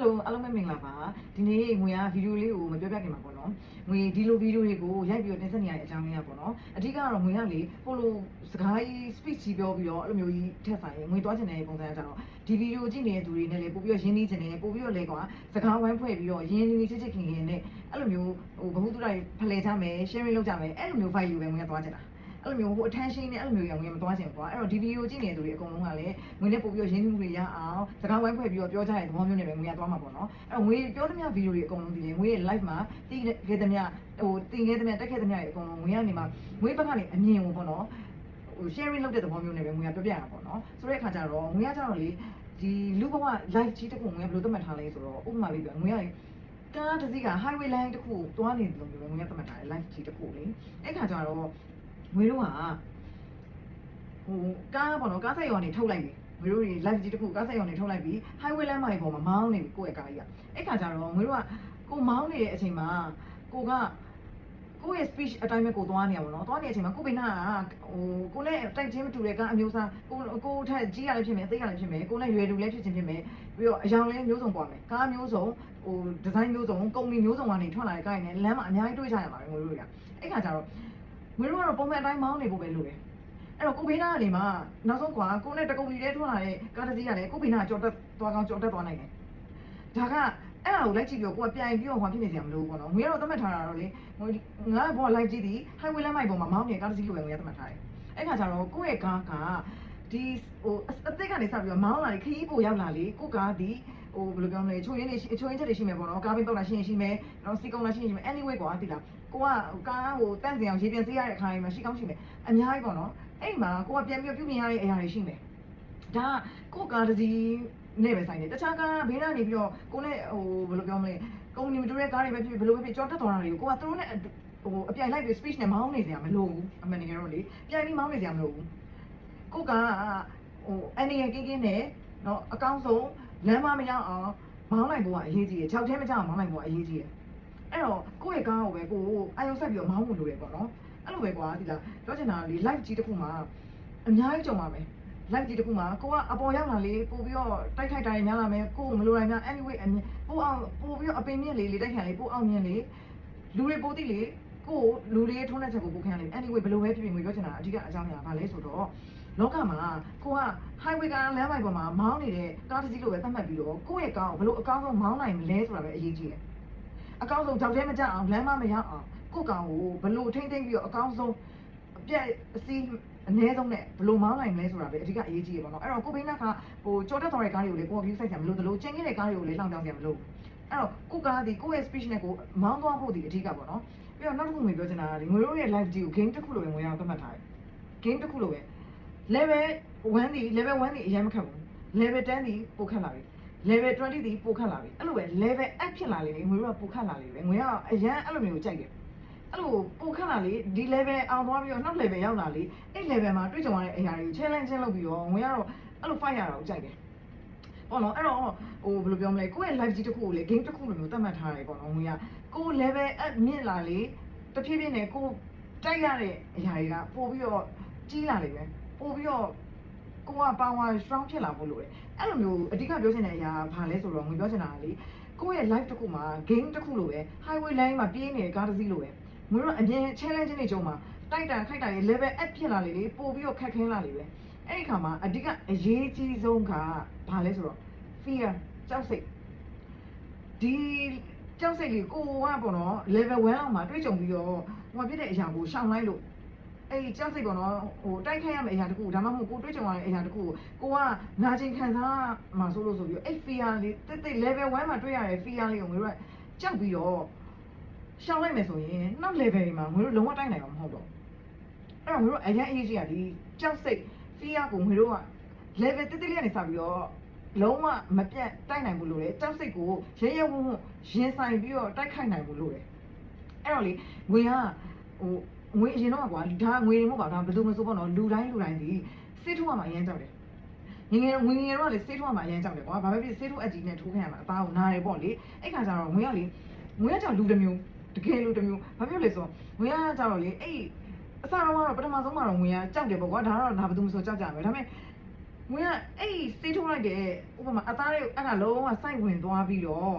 ယ်လိုအားလုံးပဲမင်္ဂလာပါဒီနေ့ငွေကဗီဒီယိုလေးကိုမပြောပြခင်ပါပေါ့နော်ငွေဒီလိုဗီဒီယိုတွေကိုရိုက်ပြီးတော့တင်ဆက်နေရတဲ့အကြောင်းလေးကပေါ့နော်အဓိကတော့ငွေကလေပိုလိုစကားကြီး speech ကြီးပြောပြီးတော့အဲ့လိုမျိုးကြီးထက်ဆိုင်ငွေသွားချင်တဲ့ပုံစံအကြောင်းဒီဗီဒီယိုကြည့်နေတဲ့သူတွေနဲ့လေပို့ပြီးတော့ရင်းနှီးချင်တယ်ပို့ပြီးတော့လေကွာစကားဝိုင်းဖွဲ့ပြီးတော့ရင်းနှီးနှီးချစ်ချစ်ခင်ခင်နဲ့အဲ့လိုမျိုးဟိုဘ ഹു တုတိုင်းဖလှယ်ကြမယ် sharing လုပ်ကြမယ်အဲ့လိုမျိုး vibe ကိုပဲငွေကသွားချင်တာ အဲ့လိုမျိုးဟို attention နဲ့အဲ့လိုမျိုးရောင်ငွေမသွားချင်ဘူးကွာအဲ့တော့ဒီဗီဒီယိုကြည့်နေတဲ့သူတွေအကုန်လုံးကလည်းငွေနဲ့ပို့ပြီးတော့ရင်းနှီးမှုတွေရအောင်စကားဝိုင်းဖွဲ့ပြီးတော့ပြောကြတဲ့သဘောမျိုးနဲ့ပဲငွေကသွားမှာပေါ့နော်အဲ့တော့ငွေပြောသမျှဗီဒီယိုတွေအကုန်လုံးဒီလေငွေရဲ့ live မှာတည်ခဲ့သမျှဟိုတည်ခဲ့သမျှတက်ခဲ့သမျှတွေအကုန်လုံးငွေကနေမှာငွေဘက်ကနေအမြင်ကိုပေါ့နော်ဟို sharing လုပ်တဲ့သဘောမျိုးနဲ့ပဲငွေကပြောပြရတာပေါ့နော်ဆိုတဲ့အခါကျတော့ငွေကကျတော့လေဒီလူဘဝ live ကြီးတစ်ခုငွေကဘယ်လိုသတ်မှတ်ထားလဲဆိုတော့ဥပမာလေးပြောငွေကလေကားတစ်စီးက highway line တစ်ခုကိုသွားနေတယ်လို့မျိုးပဲငွေကသတ်မှတ်ထားတယ် live ကြီးတစ်ခုလေအဲ့ခါကျတော့ ငွေတို့ကဟိုကားပေါ့နော်ကားဆက်ရောကနေထုတ်လိုက်ပြီငွေတို့တွေ live ကြီးတစ်ခုကားဆက်ရောနေထုတ်လိုက်ပြီ highway လမ်းမကြီးပေါ်မှာမောင်းနေပြီကိုယ့်ရဲ့ကားကြီးကအဲ့ခါကျတော့ငွေတို့ကကိုမောင်းနေတဲ့အချိန်မှာကိုကကိုယ့်ရဲ့ speech အတိုင်းပဲကိုသွားနေရပါတော့သွားနေတဲ့အချိန်မှာကိုပိနာကဟိုကိုနဲ့တိုက်ချင်းမတူတဲ့ကားအမျိုးအစားကိုကိုထက်ကြီးရလည်းဖြစ်မယ်အသေးရလည်းဖြစ်မယ်ကိုနဲ့ရွယ်တူလည်းဖြစ်ချင်းဖြစ်မယ်ပြီးတော့အယောင်လည်းမျိုးစုံပွားမယ်ကားမျိုးစုံဟိုဒီဇိုင်းမျိုးစုံကုမ္ပဏီမျိုးစုံကနေထွက်လာတဲ့ကားတွေနဲ့လမ်းမှာအများကြီးတွေ့ကြရမှာပဲငွေတို့တွေကအဲ့ခါကျတော့ ငွေတို့ကတော့ပုံမှန်အတိုင်းမောင်းနေဖို့ပဲလိုတယ်အဲ့တော့ကိုဘေးနာကနေမှနောက်ဆုံးကွာကိုနဲ့တကုံကြီးလေးထွက်လာတဲ့ကားတစ်စီးကလည်းကိုဘေးနာကြော်တက်သွားကောင်းကြော်တက်သွားနိုင်တယ်။ဒါကအဲ့ဒါကိုလိုက်ကြည့်ပြီးတော့ကိုကပြိုင်ပြီးတော့ဟောဖြစ်နေစရာမလိုဘူးပေါ့နော်။ငွေကတော့သတ်မှတ်ထားတာတော့လေငွေငါဘောလိုက်ကြည့်သည် highway လမ်းမိုက်ပေါ်မှာမောင်းနေတဲ့ကားတစ်စီးလိုပဲငွေကသတ်မှတ်ထားတယ်။အဲ့ခါကျတော့ကိုယ့်ရဲ့ကားကဒီဟိုအသက်ကနေစပြီးတော့မောင်းလာလေခရီးပို့ရောက်လာလေကိုကားဒီ ဟိုဘယ်လိုပြောမလဲချိုးရင်းနေချိုးရင်းချက်တွေရှိမယ်ပေါ့နော်ကားပင်းပေါက်လာရှိရင်ရှိမယ်နော်စီကုံလာရှိရင်ရှိမယ် anyway ကွာတိလားကိုကကားဟိုတန့်စင်အောင်ရေပြန်စေးရတဲ့အခါတွေမှာရှိကောင်းရှိမယ်အများကြီးပေါ့နော်အဲ့မှာကိုကပြန်ပြီးပြုပြင်ရတဲ့အရာတွေရှိမယ်ဒါကကိုကားတစ်စီးနဲ့ပဲဆိုင်တယ်တခြားကားဘေးကနေပြီးတော့ကိုနဲ့ဟိုဘယ်လိုပြောမလဲကုမ္ပဏီမတူတဲ့ကားတွေပဲဖြစ်ဖြစ်ဘယ်လိုပဲဖြစ်ကြောတက်သွားတာတွေကိုကိုကသူတို့နဲ့ဟိုအပြိုင်လိုက်ပြီး speech နဲ့မောင်းနေစရာမလိုဘူးအမှန်တကယ်တော့လေပြိုင်ပြီးမောင်းနေစရာမလိုဘူးကိုကဟိုအနေရကင်းကင်းနဲ့နော်အကောင်းဆုံး လမ်းမမရောက်အောင်မောင်းနိုင်ဖို့ကအရေးကြီးတယ်ခြောက်ထဲမကြအောင်မောင်းနိုင်ဖို့ကအရေးကြီးတယ်အဲ့တော့ကိုယ့်ရဲ့ကားကိုပဲကိုအာရုံစိုက်ပြီးတော့မောင်းဖို့လိုတယ်ပေါ့နော်အဲ့လိုပဲကွာဒီလားပြောချင်တာလေ live ကြီးတစ်ခုမှာအများကြီးကြုံပါမယ် live ကြီးတစ်ခုမှာကိုကအပေါ်ရောက်လာလေပို့ပြီးတော့တိုက်ခိုက်တာတွေများလာမယ်ကိုကိုမလိုနိုင်များ anyway အမြင်ပို့အောင်ပို့ပြီးတော့အပင်မြင့်လေလေတိုက်ခိုက်လေပို့အောင်မြင်လေလူတွေပို့တိလေကိုလူတွေထုံးတဲ့ချက်ကိုပို့ခံရလေ anyway ဘယ်လိုပဲဖြစ်ဖြစ်ငွေပြောချင်တာအဓိကအကြောင်းအရာဘာလဲဆိုတော့ လောကမှာကိုက highway ကလမ်းမိုက်ပေါ်မှာမောင်းနေတဲ့ကားတစ်စီးလိုပဲသတ်မှတ်ပြီးတော့ကိုယ့်ရဲ့ကားကိုဘယ်လိုအကောင်းဆုံးမောင်းနိုင်မလဲဆိုတာပဲအရေးကြီးတယ်အကောင်းဆုံးကြောက်တဲမကြအောင်လမ်းမမရောက်အောင်ကိုယ့်ကောင်ကိုဘလို့ထိမ့်သိမ့်ပြီးတော့အကောင်းဆုံးအပြက်အစီးအနည်းဆုံးနဲ့ဘလို့မောင်းနိုင်မလဲဆိုတာပဲအဓိကအရေးကြီးရပါတော့အဲ့တော့ကိုဘိန်းနာကဟိုကြော်တက်တော်တဲ့ကားတွေကိုလေကိုယ်က view ဆိုင်ဆရာမလို့တလို့ကျင်းခဲ့တဲ့ကားတွေကိုလေလောင်တောင်ဆရာမလို့အဲ့တော့ကိုကားဒီကိုယ့်ရဲ့ speech နဲ့ကိုမောင်းသွားဖို့ဒီအဓိကပေါ့နော်ပြီးတော့နောက်တစ်ခုငွေပြောချင်တာကဒီငွေတို့ရဲ့ live ကြီးကို game တစ်ခုလိုပဲငွေအောင်သတ်မှတ်ထားတယ် game တစ်ခုလိုပဲ level 1ဒီ level 1ဒီအရင်မခက်ဘူး level 10ဒီပိုခက်လာပြီ level 20ဒီပိုခက်လာပြီအဲ့လိုပဲ level up ဖြစ်လာလေလေငွေတို့ကပိုခက်လာလေပဲငွေကအရန်အဲ့လိုမျိုးကြိုက်တယ်အဲ့လိုပိုခက်လာလေဒီ level အောင်သွားပြီးတော့နောက် level ရောက်လာလေအဲ့ level မှာတွေ့ကြုံရတဲ့အရာတွေကို challenge ချင်းလုပ်ပြီးတော့ငွေကတော့အဲ့လို fight ရတာကိုကြိုက်တယ်ပေါ့နော်အဲ့တော့ဟိုဘယ်လိုပြောမလဲကိုယ့်ရဲ့ live ကြီးတစ်ခုကိုလေ game တစ်ခုလိုမျိုးသတ်မှတ်ထားတယ်ပေါ့နော်ငွေကကိုယ် level up မြင့်လာလေတဖြည်းဖြည်းနဲ့ကိုယ်တိုက်ရတဲ့အရာတွေကပို့ပြီးတော့ကြီးလာလေပဲ ပို့ပြီးတော့ကိုက power strong ဖြစ်လာဖို့လိုတယ်အဲ့လိုမျိုးအဓိကပြောချင်တဲ့အရာဘာလဲဆိုတော့ငွေပြောချင်တာကလေကိုယ့်ရဲ့ life တစ်ခုမှာ game တစ်ခုလိုပဲ highway line မှာပြေးနေတဲ့ကားတစ်စီးလိုပဲငွေတို့အမြင် challenge တွေကြုံမှာတိုက်တာခိုက်တာရဲ့ level up ဖြစ်လာလေလေပို့ပြီးတော့ခက်ခဲလာလေပဲအဲ့ဒီခါမှာအဓိကအရေးကြီးဆုံးကဘာလဲဆိုတော့ fear ကြောက်စိတ်ဒီကြောက်စိတ်လေးကိုကပေါ့နော် level 1လောက်မှာတွေ့ကြုံပြီးတော့ဟိုဖြစ်တဲ့အရာကိုရှောင်လိုက်လို့ အဲ့ဒီကြောက်စိတ်ပေါ့နော်ဟိုတိုက်ခိုက်ရမယ့်အရာတခုဒါမှမဟုတ်ကိုတွေးကြုံရတဲ့အရာတခုကိုကနာကျင်ခံစားမှာဆိုလို့ဆိုပြီးအဲ့ fear လေးတိတ်တိတ် level 1မှာတွေ့ရတဲ့ fear လေးကိုငါတို့ကကြောက်ပြီးတော့ရှောင်လိုက်မယ်ဆိုရင်နောက် level တွေမှာငါတို့လုံးဝတိုက်နိုင်မှာမဟုတ်တော့အဲ့တော့ငါတို့အရင်အရေးကြီးတာဒီကြောက်စိတ် fear ကိုငါတို့က level တိတ်တိတ်လေးကနေစပြီးတော့လုံးဝမပြတ်တိုက်နိုင်ဘူးလို့လေကြောက်စိတ်ကိုရဲရဲဝံ့ဝံ့ရင်ဆိုင်ပြီးတော့တိုက်ခိုက်နိုင်ဘူးလို့လေအဲ့တော့လေငွေကဟို ငွေအရင်တော့ကွာဒါငွေတွေမဟုတ်ပါဘူးဒါဘယ်သူမှဆိုပေါ့နော်လူတိုင်းလူတိုင်းဒီစေးထိုးရမှာအရင်ကြောက်တယ်ငငယ်ငွေငယ်တော့လေစေးထိုးရမှာအရင်ကြောက်တယ်ကွာဘာပဲဖြစ်စေးထိုးအကြီးနဲ့ထိုးခံရမှာအသားကိုနားတယ်ပေါ့လေအဲ့ခါကျတော့ငွေကလေငွေကကြောက်လူတစ်မျိုးတကယ်လူတစ်မျိုးဘာဖြစ်လဲဆိုငွေကကြောက်တော့လေအဲ့အစတော့ကတော့ပထမဆုံးမှာတော့ငွေကကြောက်တယ်ပေါ့ကွာဒါတော့ဒါဘယ်သူမှဆိုကြောက်ကြမယ်ဒါပေမဲ့ငွေကအဲ့ဒီစေးထုတ်လိုက်တဲ့ဥပမာအသားလေးကိုအဲ့ဒါလုံးဝစိုက်ဝင်သွားပြီးတော့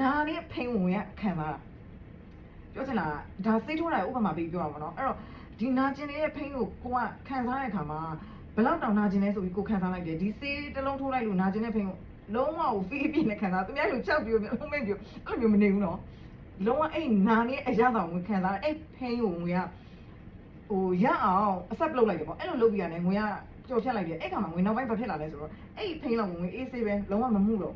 နာနဲ့ဖိန်ဝင်ရခံပါတာ ပြောချင်တာဒါစေးထုတ်လိုက်ဥပမာပေးပြောရမှာနော်အဲ့တော့ဒီနာကျင်နေတဲ့ဖိန်ကိုကိုကခံစားတဲ့အခါမှာဘယ်လောက်တောင်နာကျင်လဲဆိုပြီးကိုခံစားလိုက်တယ်ဒီစေးတစ်လုံးထိုးလိုက်လို့နာကျင်တဲ့ဖိန်ကိုလုံးဝကိုဖီးပြင်းနဲ့ခံစားသူများလူချက်ပြီးတော့လုံးမင်းပြီးအဲ့လိုမျိုးမနေဘူးနော်လုံးဝအဲ့နာနဲ့အရသာဝင်ခံစားအဲ့ဖိန်ကိုငွေကဟိုရအောင်အဆက်လုပ်လိုက်တယ်ပေါ့အဲ့လိုလုပ်ပြီးရတယ်ငွေကကြော်ဖြတ်လိုက်တယ်အဲ့ခါမှာငွေနောက်ပိုင်းဘာဖြစ်လာလဲဆိုတော့အဲ့ဒီဖိန်းလောက်ငွေအေးဆေးပဲလုံးဝမမှုတော့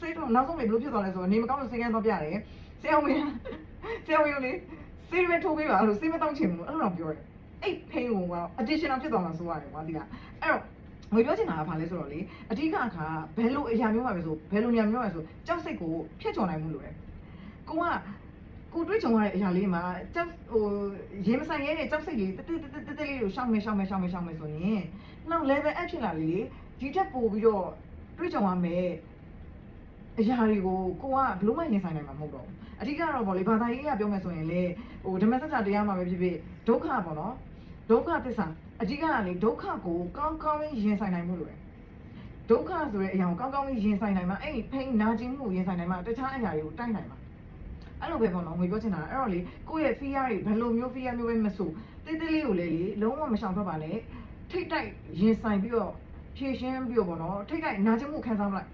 စိတ်တော့နောက်ဆုံးပဲဘယ်လိုဖြစ်သွားလဲဆိုတော့နေမကောင်းလို့စိတ်ကန်းတော့ပြတယ်ဆရာဝန် ဆရာဝန်လေဆေးပဲထိုးပေးပါလို့ဆေးမတောင်းချင်ဘူးအဲ့လိုတော့ပြောတယ်အဲ့ဖိန်းကိုက additional ဖြစ်သွားမှာဆိုရတယ်ကွာဒီကအဲ့တော့ငွေပြောချင်တာကဘာလဲဆိုတော့လေအဓိကအခါဘယ်လိုအရာမျိုးမှပဲဆိုဘယ်လိုညာမျိုးမှဆိုကြောက်စိတ်ကိုဖျက်ချော်နိုင်မှုလို့လေကိုကကိုတွေးကြုံရတဲ့အရာလေးမှာကြောက်ဟိုရေမဆိုင်ရဲတဲ့ကြောက်စိတ်လေးတက်တက်တက်တက်တက်လေးကိုရှောင်မယ်ရှောင်မယ်ရှောင်မယ်ရှောင်မယ်ဆိုရင်နောက် level up ဖြစ်လာလေလေဒီထက်ပိုပြီးတော့တွေးကြုံရမယ် အရာတွေကိုကိုကဘလို့မှရင်ဆိုင်နိုင်မှာမဟုတ်တော့ဘူးအဓိကတော့ဗောလေဘာသာရေးကပြောမယ်ဆိုရင်လေဟိုဓမ္မစကြာတရားမှာပဲဖြစ်ဖြစ်ဒုက္ခပေါ့နော်ဒုက္ခသစ္စာအဓိကကလေဒုက္ခကိုကောင်းကောင်းလေးရင်ဆိုင်နိုင်မှုလို့ရတယ်ဒုက္ခဆိုတဲ့အရာကိုကောင်းကောင်းလေးရင်ဆိုင်နိုင်မှာအဲ့ဒီဖိန်နာကျင်မှုကိုရင်ဆိုင်နိုင်မှာတခြားအရာတွေကိုတိုက်နိုင်မှာအဲ့လိုပဲပေါ့နော်ငွေပြောချင်တာအဲ့တော့လေကိုယ့်ရဲ့ fear တွေဘယ်လိုမျိုး fear မျိုးပဲမဆိုတိတ်တိတ်လေးကိုလေလေလုံးဝမရှောင်ထွက်ပါနဲ့ထိတ်တိုက်ရင်ဆိုင်ပြီးတော့ဖြည့်ရှင်းပြီးတော့ပေါ့နော်ထိတ်တိုက်နာကျင်မှုခံစားမလိုက်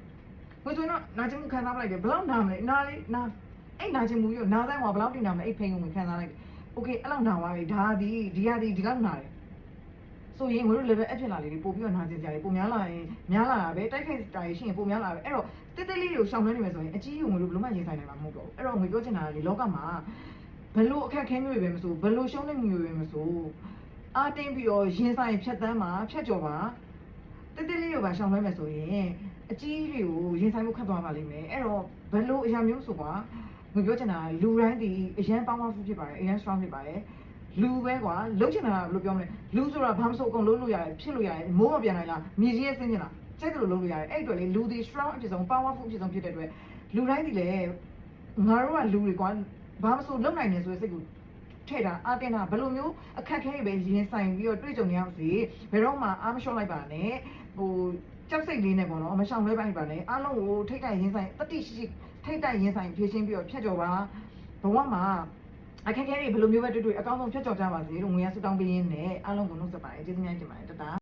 ငွေဆိုရင်တော့နာကျင်မှုခံစားမလိုက်တယ်ဘယ်လောက်နာမလဲနာလေးနာအဲ့နာကျင်မှုပြီးတော့နာဆိုင်မှာဘယ်လောက်တင်နာမလဲအဲ့ဖိန်ကိုဝင်ခံစားလိုက်တယ် okay အဲ့လောက်နာသွားပြီဒါဒီဒီရဒီဒီလောက်နာတယ်ဆိုရင်ငွေတို့ level up ဖြစ်လာလေပို့ပြီးတော့နာကျင်ကြတယ်ပိုများလာရင်များလာတာပဲတိုက်ခိုက်တာရှိရင်ပိုများလာပဲအဲ့တော့တိတ်တိတ်လေးတွေကိုရှောင်လွှဲနေမယ်ဆိုရင်အကြီးကြီးငွေတို့ဘယ်လိုမှရင်ဆိုင်နိုင်မှာမဟုတ်တော့ဘူးအဲ့တော့ငွေပြောချင်တာကလေလောကမှာဘယ်လိုအခက်အခဲမျိုးတွေပဲမဆိုဘယ်လိုရှုံးနေမျိုးတွေပဲမဆိုအားတင်းပြီးတော့ရင်ဆိုင်ဖြတ်တန်းမှာဖြတ်ကျော်ပါတိတ်တိတ်လေးကိုပါရှောင်လွှဲမယ်ဆိုရင် အကြီးကြီးတွေကိုရင်ဆိုင်မှုခတ်သွားပါလိမ့်မယ်အဲ့တော့ဘယ်လိုအရာမျိုးဆိုပါငွေပြောချင်တာကလူတိုင်းဒီအရန် powerful ဖြစ်ပါတယ်အရန် strong ဖြစ်ပါတယ်လူပဲကွာလှုပ်ချင်တာကဘယ်လိုပြောမလဲလူဆိုတာဘာမှမဆိုအကုန်လုံးလို့ရတယ်ဖြစ်လို့ရတယ်မိုးမပြန်နိုင်လားမြေကြီးရဲ့ဆင်းချင်လားစိတ်ကလေးလုံးလို့ရတယ်အဲ့အတွက်လေလူဒီ strong အဖြစ်ဆုံး powerful အဖြစ်ဆုံးဖြစ်တဲ့အတွက်လူတိုင်းဒီလေငါတို့ကလူတွေကွာဘာမှမဆိုလုပ်နိုင်နေဆိုတဲ့စိတ်ကို ထဲ့တာအတင်းတာဘယ်လိုမျိုးအခက်ခဲတွေပဲရင်ဆိုင်ပြီးတော့တွေ့ကြုံနေရအောင်စီဘယ်တော့မှအားမလျှော့လိုက်ပါနဲ့ဟိုကြောက်စိတ်လေးနဲ့ပေါ့နော်မရှောင်လွဲပါနဲ့ပါနဲ့အားလုံးကိုထိတ်တိုက်ရင်ဆိုင်တတိရှိရှိထိတ်တိုက်ရင်ဆိုင်ဖြည့်ရှင်းပြီးတော့ဖြတ်ကျော်ပါဘဝမှာအခက်အခဲတွေဘယ်လိုမျိုးပဲတွေ့တွေ့အကောင်းဆုံးဖြတ်ကျော်ကြပါစေလို့ငွေရဆူတောင်းပေးရင်းနဲ့အားလုံးကိုနှုတ်ဆက်ပါတယ်ကျေးဇူးများတင်ပါတယ်တတာ